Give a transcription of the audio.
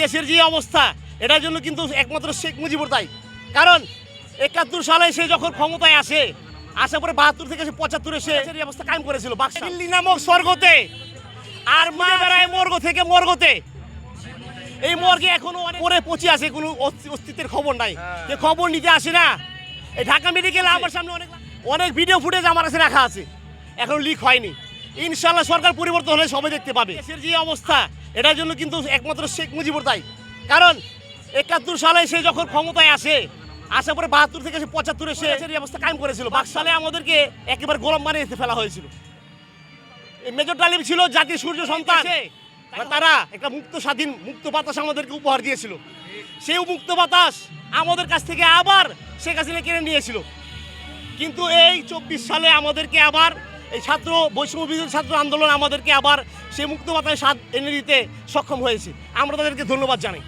দেশের যে অবস্থা এটার জন্য কিন্তু একমাত্র শেখ মুজিবুর তাই কারণ একাত্তর সালে সে যখন ক্ষমতায় আসে আসার পরে বাহাত্তর থেকে সে পঁচাত্তরে সে এই অবস্থা কায়েম করেছিল দিল্লি নামক স্বর্গতে আর মা বেড়ায় মর্গ থেকে মর্গতে। এই মর্গে এখনও অনেক পরে পচে আছে কোনো অস্তি- অস্তিত্বের খবর নাই। যে খবর নিতে আসে না। এই ঢাকা মেডিকেল আমার সামনে অনেক অনেক ভিডিও ফুটেজ আমার কাছে রাখা আছে। এখন লিক হয়নি। ইনশাল্লাহ সরকার পরিবর্তন হলে সবাই দেখতে পাবে। দেশের যে অবস্থা এটার জন্য কিন্তু একমাত্র শেখ মুজিবুর তাই কারণ একাত্তর সালে সে যখন ক্ষমতায় আসে আসার পরে বাহাত্তর থেকে সে পঁচাত্তরে সে এই অবস্থা কায়েম করেছিল। বাকশালে আমাদেরকে একেবারে গোলাম বানিয়ে ফেলা হয়েছিল। এই মেজর তালিম ছিল জাতির সূর্য সন্তান। তারা একটা মুক্ত স্বাধীন মুক্ত বাতাস আমাদেরকে উপহার দিয়েছিল। সেই মুক্ত বাতাস আমাদের কাছ থেকে আবার শেখ হাসিনা কেড়ে নিয়েছিল। কিন্তু এই চব্বিশ সালে আমাদেরকে আবার এই ছাত্র, বৈষম্য বিরোধী ছাত্র আন্দোলন আমাদেরকে আবার সেই মুক্ত বাতায় স্বাদ এনে দিতে সক্ষম হয়েছে। আমরা তাদেরকে ধন্যবাদ জানাই।